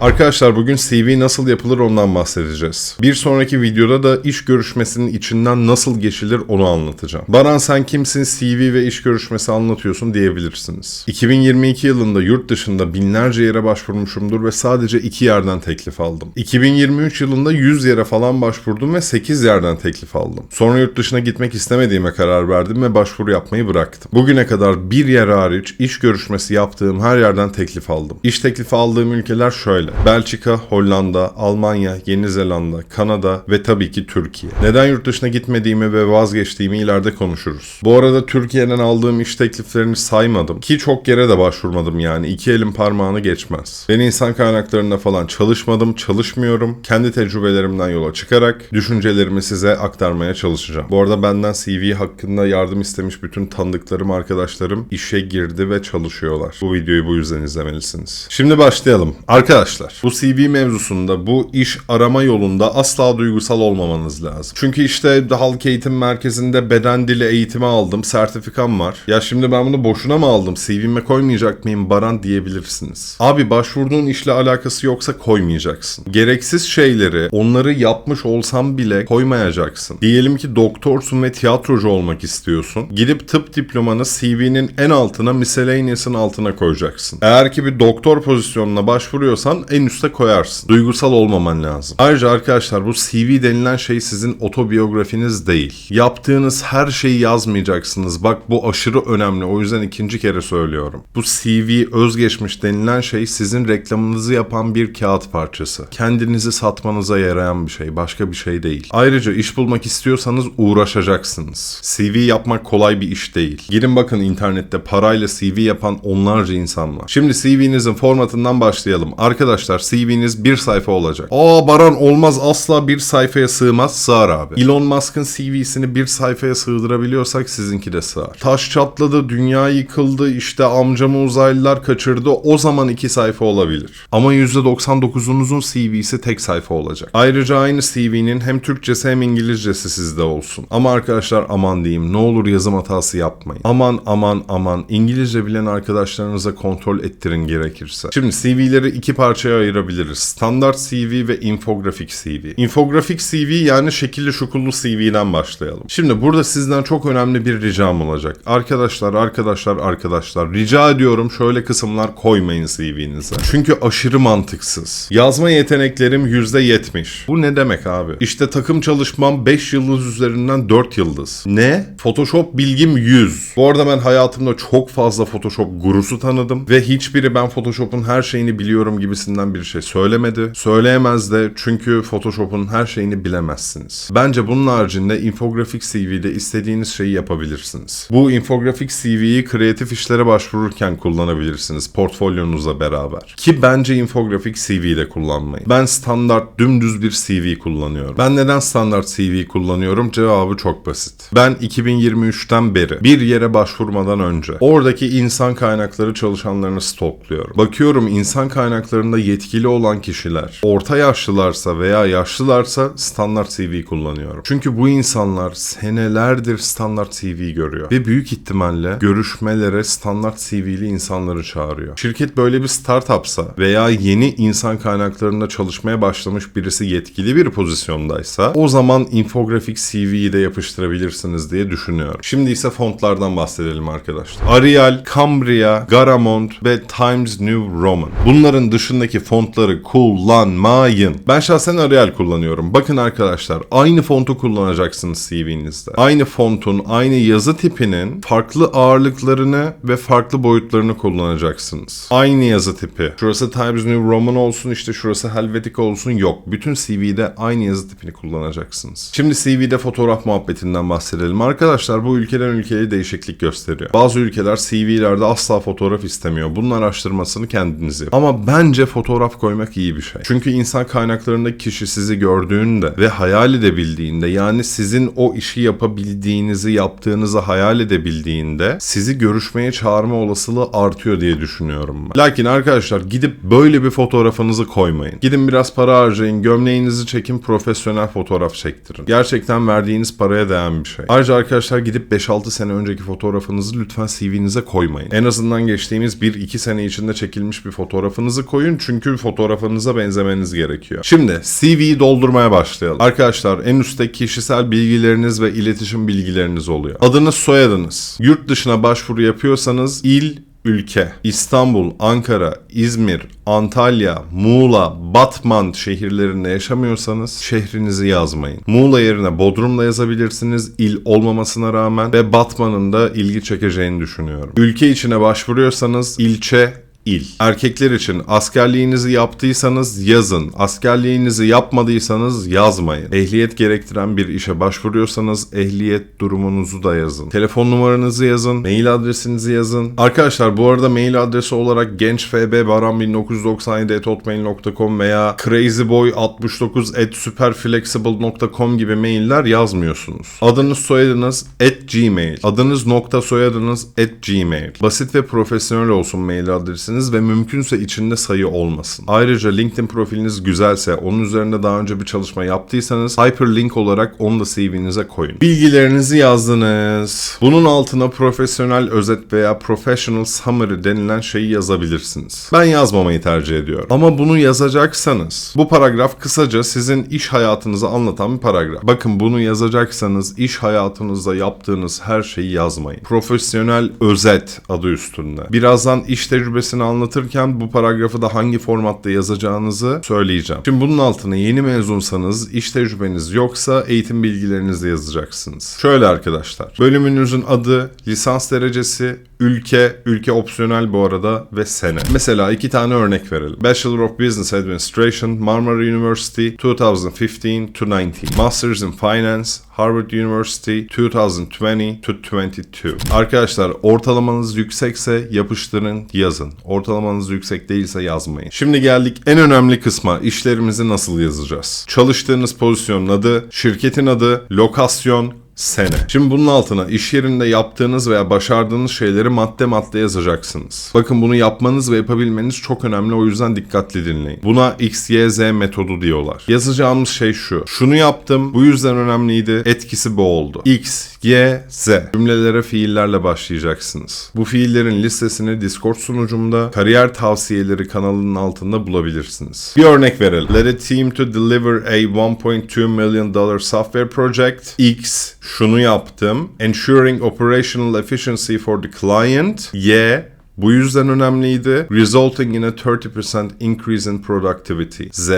Arkadaşlar bugün CV nasıl yapılır ondan bahsedeceğiz. Bir sonraki videoda da iş görüşmesinin içinden nasıl geçilir onu anlatacağım. Baran sen kimsin CV ve iş görüşmesi anlatıyorsun diyebilirsiniz. 2022 yılında yurt dışında binlerce yere başvurmuşumdur ve sadece iki yerden teklif aldım. 2023 yılında 100 yere falan başvurdum ve 8 yerden teklif aldım. Sonra yurt dışına gitmek istemediğime karar verdim ve başvuru yapmayı bıraktım. Bugüne kadar bir yer hariç iş görüşmesi yaptığım her yerden teklif aldım. İş teklifi aldığım ülkeler şöyle. Belçika, Hollanda, Almanya, Yeni Zelanda, Kanada ve tabii ki Türkiye. Neden yurt dışına gitmediğimi ve vazgeçtiğimi ileride konuşuruz. Bu arada Türkiye'den aldığım iş tekliflerini saymadım. Ki çok yere de başvurmadım yani. iki elin parmağını geçmez. Ben insan kaynaklarında falan çalışmadım, çalışmıyorum. Kendi tecrübelerimden yola çıkarak düşüncelerimi size aktarmaya çalışacağım. Bu arada benden CV hakkında yardım istemiş bütün tanıdıklarım, arkadaşlarım işe girdi ve çalışıyorlar. Bu videoyu bu yüzden izlemelisiniz. Şimdi başlayalım. Arkadaşlar bu CV mevzusunda bu iş arama yolunda asla duygusal olmamanız lazım. Çünkü işte halk eğitim merkezinde beden dili eğitimi aldım. Sertifikam var. Ya şimdi ben bunu boşuna mı aldım? CV'me koymayacak mıyım Baran diyebilirsiniz. Abi başvurduğun işle alakası yoksa koymayacaksın. Gereksiz şeyleri onları yapmış olsam bile koymayacaksın. Diyelim ki doktorsun ve tiyatrocu olmak istiyorsun. Gidip tıp diplomanı CV'nin en altına miscellaneous'ın altına koyacaksın. Eğer ki bir doktor pozisyonuna başvuruyorsan en üste koyarsın. Duygusal olmaman lazım. Ayrıca arkadaşlar bu CV denilen şey sizin otobiyografiniz değil. Yaptığınız her şeyi yazmayacaksınız. Bak bu aşırı önemli. O yüzden ikinci kere söylüyorum. Bu CV özgeçmiş denilen şey sizin reklamınızı yapan bir kağıt parçası. Kendinizi satmanıza yarayan bir şey. Başka bir şey değil. Ayrıca iş bulmak istiyorsanız uğraşacaksınız. CV yapmak kolay bir iş değil. Girin bakın internette parayla CV yapan onlarca insan var. Şimdi CV'nizin formatından başlayalım. Arkadaşlar CV'niz bir sayfa olacak. Aa Baran olmaz asla bir sayfaya sığmaz. Sığar abi. Elon Musk'ın CV'sini bir sayfaya sığdırabiliyorsak sizinki de sığar. Taş çatladı, dünya yıkıldı, işte amcamı uzaylılar kaçırdı. O zaman iki sayfa olabilir. Ama %99'unuzun CV'si tek sayfa olacak. Ayrıca aynı CV'nin hem Türkçesi hem İngilizcesi sizde olsun. Ama arkadaşlar aman diyeyim ne olur yazım hatası yapmayın. Aman aman aman İngilizce bilen arkadaşlarınıza kontrol ettirin gerekirse. Şimdi CV'leri iki parçaya ayırabiliriz. Standart CV ve infografik CV. Infografik CV yani şekilli şukullu CV'den başlayalım. Şimdi burada sizden çok önemli bir ricam olacak. Arkadaşlar, arkadaşlar, arkadaşlar rica ediyorum şöyle kısımlar koymayın CV'nize. Çünkü aşırı mantıksız. Yazma yeteneklerim %70. Bu ne demek abi? İşte takım çalışmam 5 yıldız üzerinden 4 yıldız. Ne? Photoshop bilgim 100. Bu arada ben hayatımda çok fazla Photoshop gurusu tanıdım ve hiçbiri ben Photoshop'un her şeyini biliyorum gibisinden bir şey söylemedi. Söyleyemez de çünkü Photoshop'un her şeyini bilemezsiniz. Bence bunun haricinde infografik CV'de istediğiniz şeyi yapabilirsiniz. Bu infografik CV'yi kreatif işlere başvururken kullanabilirsiniz portfolyonuzla beraber. Ki bence infografik CV'de kullanmayın. Ben standart dümdüz bir CV kullanıyorum. Ben neden standart CV kullanıyorum? Cevabı çok basit. Ben 2023'ten beri bir yere başvurmadan önce oradaki insan kaynakları çalışanlarını stokluyorum. Bakıyorum insan kaynaklarında yetkili olan kişiler orta yaşlılarsa veya yaşlılarsa standart CV kullanıyorum. Çünkü bu insanlar senelerdir standart CV görüyor ve büyük ihtimalle görüşmelere standart CV'li insanları çağırıyor. Şirket böyle bir startupsa veya yeni insan kaynaklarında çalışmaya başlamış birisi yetkili bir pozisyondaysa o zaman infografik CV'yi de yapıştırabilirsiniz diye düşünüyorum. Şimdi ise fontlardan bahsedelim arkadaşlar. Arial, Cambria, Garamond ve Times New Roman. Bunların dışındaki fontları kullanmayın. Ben şahsen Arial kullanıyorum. Bakın arkadaşlar aynı fontu kullanacaksınız CV'nizde. Aynı fontun, aynı yazı tipinin farklı ağırlıklarını ve farklı boyutlarını kullanacaksınız. Aynı yazı tipi. Şurası Times New Roman olsun işte şurası Helvetica olsun yok. Bütün CV'de aynı yazı tipini kullanacaksınız. Şimdi CV'de fotoğraf muhabbetinden bahsedelim. Arkadaşlar bu ülkeden ülkeye değişiklik gösteriyor. Bazı ülkeler CV'lerde asla fotoğraf istemiyor. Bunun araştırmasını kendiniz yapın. Ama bence fotoğraf koymak iyi bir şey. Çünkü insan kaynaklarındaki kişi sizi gördüğünde ve hayal edebildiğinde yani sizin o işi yapabildiğinizi yaptığınızı hayal edebildiğinde sizi görüşmeye çağırma olasılığı artıyor diye düşünüyorum ben. Lakin arkadaşlar gidip böyle bir fotoğrafınızı koymayın. Gidin biraz para harcayın, gömleğinizi çekin, profesyonel fotoğraf çektirin. Gerçekten verdiğiniz paraya değen bir şey. Ayrıca arkadaşlar gidip 5-6 sene önceki fotoğrafınızı lütfen CV'nize koymayın. En azından geçtiğimiz 1-2 sene içinde çekilmiş bir fotoğrafınızı koyun çünkü fotoğrafınıza benzemeniz gerekiyor. Şimdi CV'yi doldurmaya başlayalım. Arkadaşlar en üstte kişisel bilgileriniz ve iletişim bilgileriniz oluyor. Adınız, soyadınız. Yurt dışına başvuru yapıyorsanız il, ülke. İstanbul, Ankara, İzmir, Antalya, Muğla, Batman şehirlerinde yaşamıyorsanız şehrinizi yazmayın. Muğla yerine Bodrum'da yazabilirsiniz il olmamasına rağmen ve Batman'ın da ilgi çekeceğini düşünüyorum. Ülke içine başvuruyorsanız ilçe, il. Erkekler için askerliğinizi yaptıysanız yazın. Askerliğinizi yapmadıysanız yazmayın. Ehliyet gerektiren bir işe başvuruyorsanız ehliyet durumunuzu da yazın. Telefon numaranızı yazın. Mail adresinizi yazın. Arkadaşlar bu arada mail adresi olarak gençfb1997.hotmail.com veya crazyboy69.superflexible.com gibi mailler yazmıyorsunuz. Adınız soyadınız at gmail. Adınız nokta soyadınız at gmail. Basit ve profesyonel olsun mail adresiniz ve mümkünse içinde sayı olmasın. Ayrıca LinkedIn profiliniz güzelse, onun üzerinde daha önce bir çalışma yaptıysanız hyperlink olarak onu da CV'nize koyun. Bilgilerinizi yazdınız. Bunun altına profesyonel özet veya professional summary denilen şeyi yazabilirsiniz. Ben yazmamayı tercih ediyorum. Ama bunu yazacaksanız bu paragraf kısaca sizin iş hayatınızı anlatan bir paragraf. Bakın bunu yazacaksanız iş hayatınızda yaptığınız her şeyi yazmayın. Profesyonel özet adı üstünde. Birazdan iş tecrübesini anlatırken bu paragrafı da hangi formatta yazacağınızı söyleyeceğim. Şimdi bunun altına yeni mezunsanız, iş tecrübeniz yoksa eğitim bilgilerinizi yazacaksınız. Şöyle arkadaşlar. Bölümünüzün adı, lisans derecesi, ülke, ülke opsiyonel bu arada ve sene. Mesela iki tane örnek verelim. Bachelor of Business Administration, Marmara University 2015 to 19. Masters in Finance, Harvard University 2020 to 22. Arkadaşlar ortalamanız yüksekse yapıştırın yazın. Ortalamanız yüksek değilse yazmayın. Şimdi geldik en önemli kısma. İşlerimizi nasıl yazacağız? Çalıştığınız pozisyonun adı, şirketin adı, lokasyon, sene. Şimdi bunun altına iş yerinde yaptığınız veya başardığınız şeyleri madde madde yazacaksınız. Bakın bunu yapmanız ve yapabilmeniz çok önemli o yüzden dikkatli dinleyin. Buna X, Y, Z metodu diyorlar. Yazacağımız şey şu. Şunu yaptım bu yüzden önemliydi. Etkisi bu oldu. X, Y, Z. Cümlelere fiillerle başlayacaksınız. Bu fiillerin listesini Discord sunucumda kariyer tavsiyeleri kanalının altında bulabilirsiniz. Bir örnek verelim. Let a team to deliver a 1.2 million dollar software project. X şunu yaptım. Ensuring operational efficiency for the client. Y bu yüzden önemliydi. Resulting in a 30% increase in productivity. Z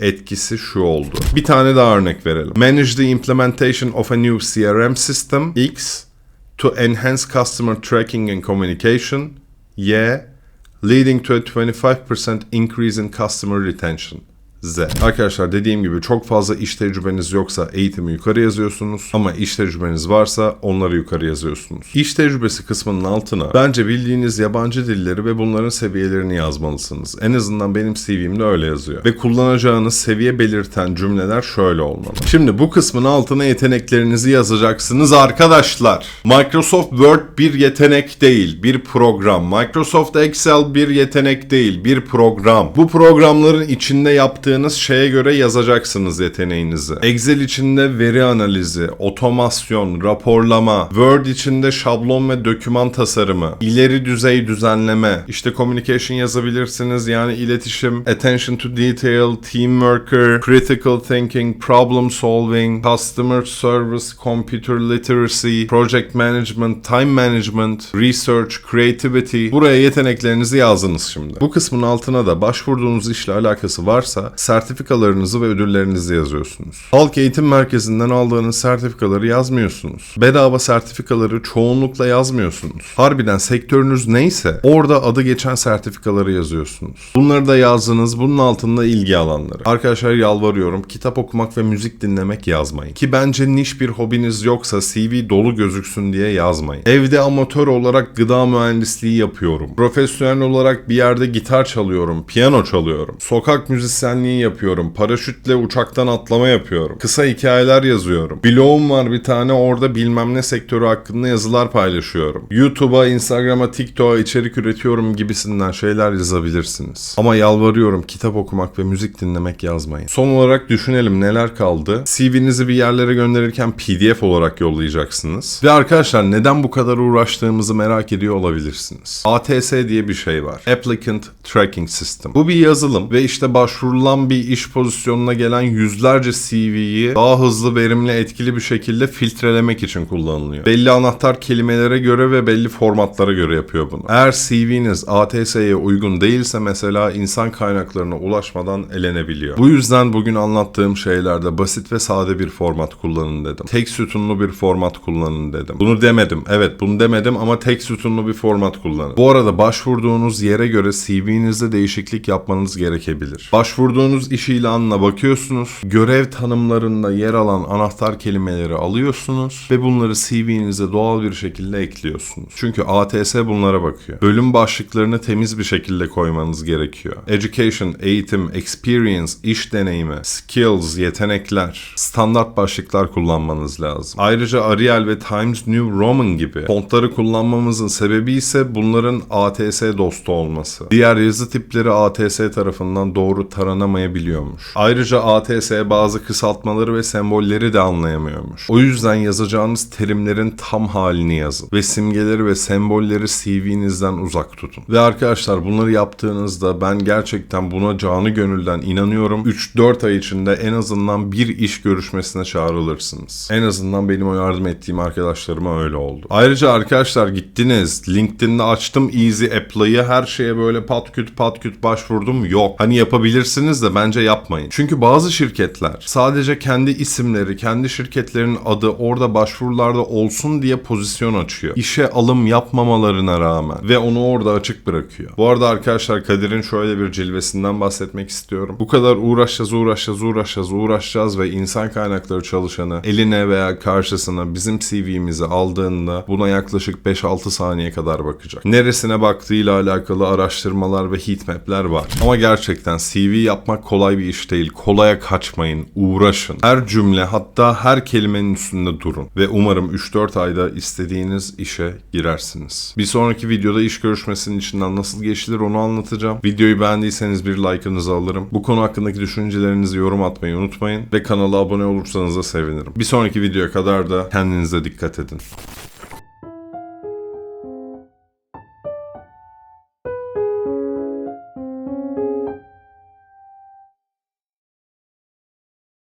etkisi şu oldu. Bir tane daha örnek verelim. Manage the implementation of a new CRM system. X to enhance customer tracking and communication. Y leading to a 25% increase in customer retention. Z. Arkadaşlar dediğim gibi çok fazla iş tecrübeniz yoksa eğitimi yukarı yazıyorsunuz ama iş tecrübeniz varsa onları yukarı yazıyorsunuz. İş tecrübesi kısmının altına bence bildiğiniz yabancı dilleri ve bunların seviyelerini yazmalısınız. En azından benim CV'mde öyle yazıyor. Ve kullanacağınız seviye belirten cümleler şöyle olmalı. Şimdi bu kısmın altına yeteneklerinizi yazacaksınız arkadaşlar. Microsoft Word bir yetenek değil, bir program. Microsoft Excel bir yetenek değil, bir program. Bu programların içinde yaptığı yaptığınız şeye göre yazacaksınız yeteneğinizi. Excel içinde veri analizi, otomasyon, raporlama, Word içinde şablon ve doküman tasarımı, ileri düzey düzenleme, işte communication yazabilirsiniz yani iletişim, attention to detail, team worker, critical thinking, problem solving, customer service, computer literacy, project management, time management, research, creativity. Buraya yeteneklerinizi yazdınız şimdi. Bu kısmın altına da başvurduğunuz işle alakası varsa sertifikalarınızı ve ödüllerinizi yazıyorsunuz. Halk Eğitim Merkezi'nden aldığınız sertifikaları yazmıyorsunuz. Bedava sertifikaları çoğunlukla yazmıyorsunuz. Harbiden sektörünüz neyse orada adı geçen sertifikaları yazıyorsunuz. Bunları da yazdınız. Bunun altında ilgi alanları. Arkadaşlar yalvarıyorum kitap okumak ve müzik dinlemek yazmayın. Ki bence niş bir hobiniz yoksa CV dolu gözüksün diye yazmayın. Evde amatör olarak gıda mühendisliği yapıyorum. Profesyonel olarak bir yerde gitar çalıyorum, piyano çalıyorum. Sokak müzisyenliği güvenliği yapıyorum. Paraşütle uçaktan atlama yapıyorum. Kısa hikayeler yazıyorum. Blogum var bir tane orada bilmem ne sektörü hakkında yazılar paylaşıyorum. YouTube'a, Instagram'a, TikTok'a içerik üretiyorum gibisinden şeyler yazabilirsiniz. Ama yalvarıyorum kitap okumak ve müzik dinlemek yazmayın. Son olarak düşünelim neler kaldı. CV'nizi bir yerlere gönderirken PDF olarak yollayacaksınız. Ve arkadaşlar neden bu kadar uğraştığımızı merak ediyor olabilirsiniz. ATS diye bir şey var. Applicant Tracking System. Bu bir yazılım ve işte başvurulan bir iş pozisyonuna gelen yüzlerce CV'yi daha hızlı, verimli, etkili bir şekilde filtrelemek için kullanılıyor. Belli anahtar kelimelere göre ve belli formatlara göre yapıyor bunu. Eğer CV'niz ATS'ye uygun değilse mesela insan kaynaklarına ulaşmadan elenebiliyor. Bu yüzden bugün anlattığım şeylerde basit ve sade bir format kullanın dedim. Tek sütunlu bir format kullanın dedim. Bunu demedim. Evet bunu demedim ama tek sütunlu bir format kullanın. Bu arada başvurduğunuz yere göre CV'nizde değişiklik yapmanız gerekebilir. Başvurduğunuz iş ilanına bakıyorsunuz. Görev tanımlarında yer alan anahtar kelimeleri alıyorsunuz ve bunları CV'nize doğal bir şekilde ekliyorsunuz. Çünkü ATS bunlara bakıyor. Bölüm başlıklarını temiz bir şekilde koymanız gerekiyor. Education, eğitim, experience, iş deneyimi, skills, yetenekler, standart başlıklar kullanmanız lazım. Ayrıca Arial ve Times New Roman gibi fontları kullanmamızın sebebi ise bunların ATS dostu olması. Diğer yazı tipleri ATS tarafından doğru taranamayabiliyormuş. Ayrıca ATS bazı kısaltmaları ve sembolleri de anlayamıyormuş. O yüzden yazacağınız terimlerin tam halini yazın ve simgeleri ve sembolleri CV'nizden uzak tutun. Ve arkadaşlar bunları yaptığınızda ben gerçekten buna canı gönülden inanıyorum. 3-4 ay içinde en azından bir iş görüşmesine çağrılırsınız. En azından benim o yardım ettiğim arkadaşlarıma öyle oldu. Ayrıca arkadaşlar gittiniz LinkedIn'de açtım Easy Apply'ı her şeye böyle pat küt pat küt başvurdum yok. Hani yapabilirsiniz de bence yapmayın. Çünkü bazı şirketler sadece kendi isimleri, kendi şirketlerinin adı orada başvurularda olsun diye pozisyon açıyor. İşe alım yapmamalarına rağmen ve onu orada açık bırakıyor. Bu arada arkadaşlar Kadir'in şöyle bir cilvesinden bahsetmek istiyorum. Bu kadar uğraşacağız, uğraşacağız, uğraşacağız, uğraşacağız ve insan kaynakları çalışanı eline veya karşısına bizim CV'mizi aldığında buna yaklaşık 5-6 saniye kadar bakacak. Neresine baktığıyla alakalı araştırmalar ve heatmap'ler var. Ama gerçekten CV yapmak kolay bir iş değil. Kolaya kaçmayın, uğraşın. Her cümle hatta her kelimenin üstünde durun ve umarım 3-4 ayda istediğiniz işe girersiniz. Bir sonraki videoda iş görüşmesinin içinden nasıl geçilir onu anlatacağım. Videoyu beğendiyseniz bir like'ınızı alırım. Bu konu hakkındaki düşüncelerinizi yorum atmayı unutmayın ve kanala abone olursanız da sevinirim. Bir sonraki videoya kadar da kendinize dikkat edin.